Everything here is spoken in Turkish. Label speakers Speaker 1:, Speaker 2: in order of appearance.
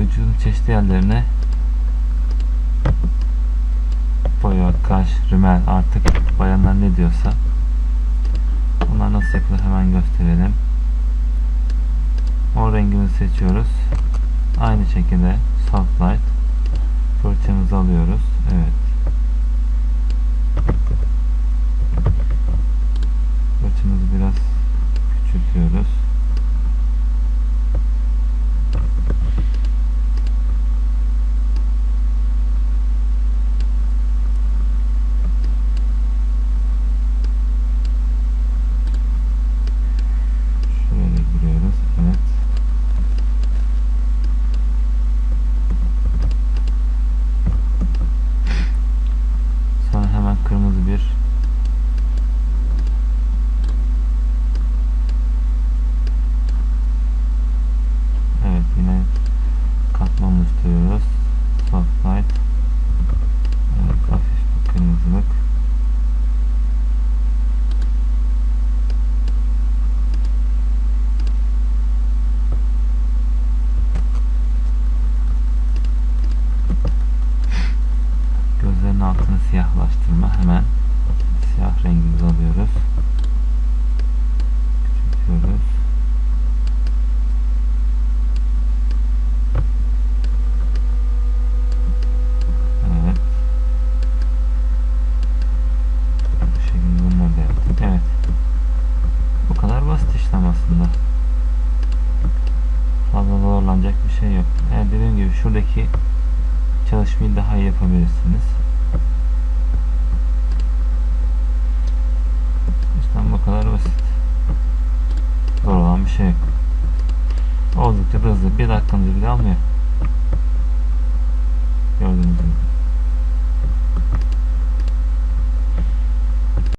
Speaker 1: vücudun çeşitli yerlerine boya, kaş, rümel artık bayanlar ne diyorsa bunlar nasıl yapılır hemen gösterelim. Mor rengimizi seçiyoruz. Aynı şekilde soft light fırçamızı alıyoruz. Evet. Fırçamızı biraz küçültüyoruz. Bir Evet yine katman oluşturuyoruz. Soft light. Evet hafif bir kırmızılık. Gözlerin altını siyahlaştırma hemen siyah rengimizi alıyoruz. Küçültüyoruz. Evet. Bu şekilde bunları da yaptık. Evet. Bu kadar basit işlem aslında. Fazla zorlanacak bir şey yok. Eğer dediğim gibi şuradaki çalışmayı daha iyi yapabilirsiniz. İşlem bu kadar basit. Zor olan bir şey yok. Oldukça hızlı. Bir dakikanızı bile almıyor. Gördüğünüz gibi.